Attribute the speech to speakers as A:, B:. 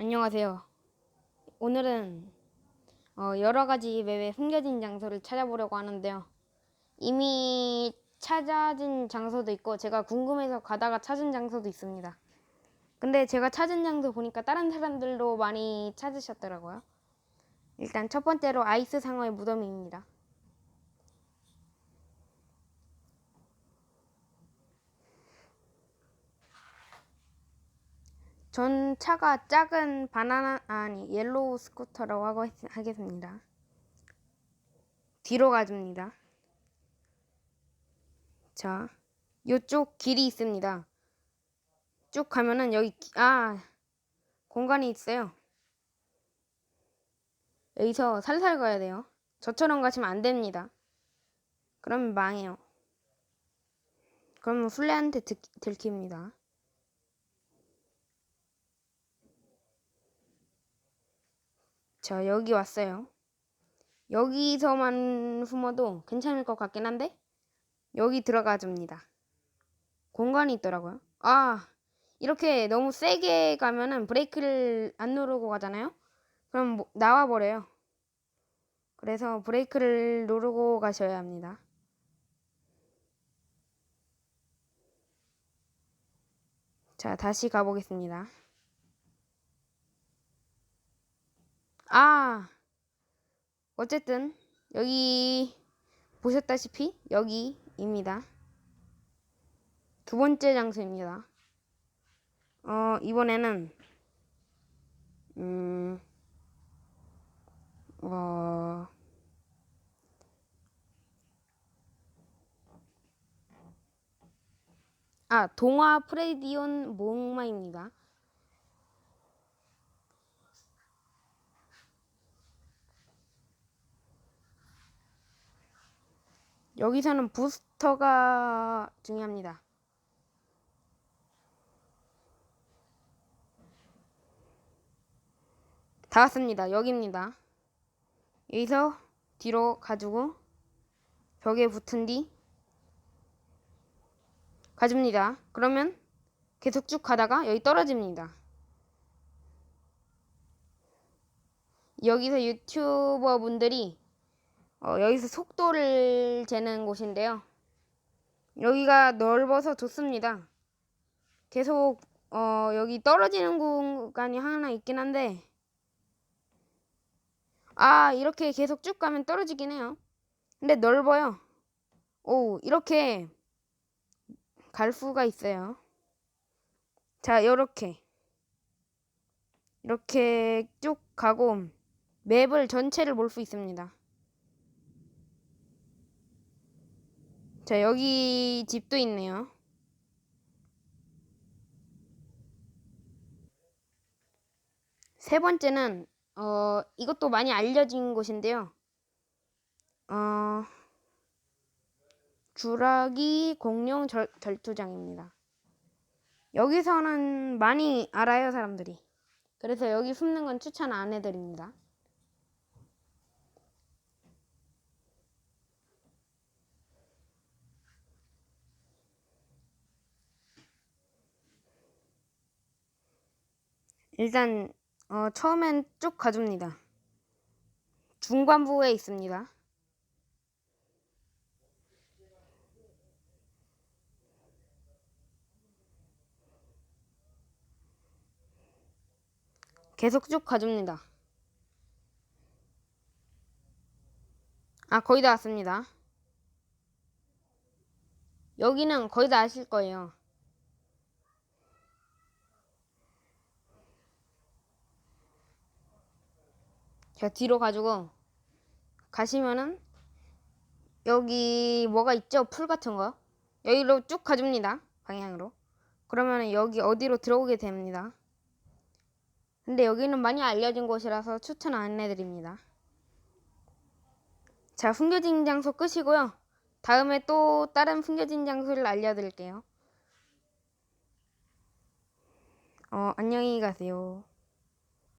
A: 안녕하세요. 오늘은 어, 여러 가지 맵의 숨겨진 장소를 찾아보려고 하는데요. 이미 찾아진 장소도 있고 제가 궁금해서 가다가 찾은 장소도 있습니다. 근데 제가 찾은 장소 보니까 다른 사람들도 많이 찾으셨더라고요. 일단 첫 번째로 아이스 상어의 무덤입니다. 전 차가 작은 바나나 아니 옐로우 스쿠터라고 하고 했- 하겠습니다. 뒤로 가줍니다. 자, 요쪽 길이 있습니다. 쭉 가면은 여기 기- 아 공간이 있어요. 여기서 살살 가야 돼요. 저처럼 가시면 안 됩니다. 그러면 망해요. 그러면 술래한테 들, 들킵니다. 자, 여기 왔어요. 여기서만 숨어도 괜찮을 것 같긴 한데, 여기 들어가 줍니다. 공간이 있더라고요. 아, 이렇게 너무 세게 가면은 브레이크를 안 누르고 가잖아요? 그럼 뭐- 나와 버려요. 그래서 브레이크를 누르고 가셔야 합니다. 자, 다시 가보겠습니다. 아, 어쨌든 여기 보셨다시피 여기입니다. 두 번째 장소입니다. 어, 이번에는 음, 어, 아, 동화 프레디온 목마입니다. 여기서는 부스터가 중요합니다. 다 왔습니다. 여기입니다. 여기서 뒤로 가지고 벽에 붙은 뒤 가줍니다. 그러면 계속 쭉 가다가 여기 떨어집니다. 여기서 유튜버 분들이 어, 여기서 속도를 재는 곳인데요. 여기가 넓어서 좋습니다. 계속 어, 여기 떨어지는 구간이 하나 있긴 한데 아 이렇게 계속 쭉 가면 떨어지긴 해요. 근데 넓어요. 오 이렇게 갈 수가 있어요. 자 요렇게 이렇게 쭉 가고 맵을 전체를 볼 수 있습니다. 자, 여기 집도 있네요. 세 번째는, 어, 이것도 많이 알려진 곳인데요. 어, 주라기 공룡 절, 절투장입니다. 여기서는 많이 알아요, 사람들이. 그래서 여기 숨는 건 추천 안 해드립니다. 일단 어, 처음엔 쭉 가줍니다. 중반부에 있습니다. 계속 쭉 가줍니다. 아, 거의 다 왔습니다. 여기는 거의 다 아실 거예요. 자, 뒤로 가지고 가시면은 여기 뭐가 있죠? 풀 같은 거. 여기로 쭉 가줍니다. 방향으로. 그러면 여기 어디로 들어오게 됩니다. 근데 여기는 많이 알려진 곳이라서 추천 안 해드립니다. 자, 숨겨진 장소 끝이고요. 다음에 또 다른 숨겨진 장소를 알려드릴게요. 어, 안녕히 가세요.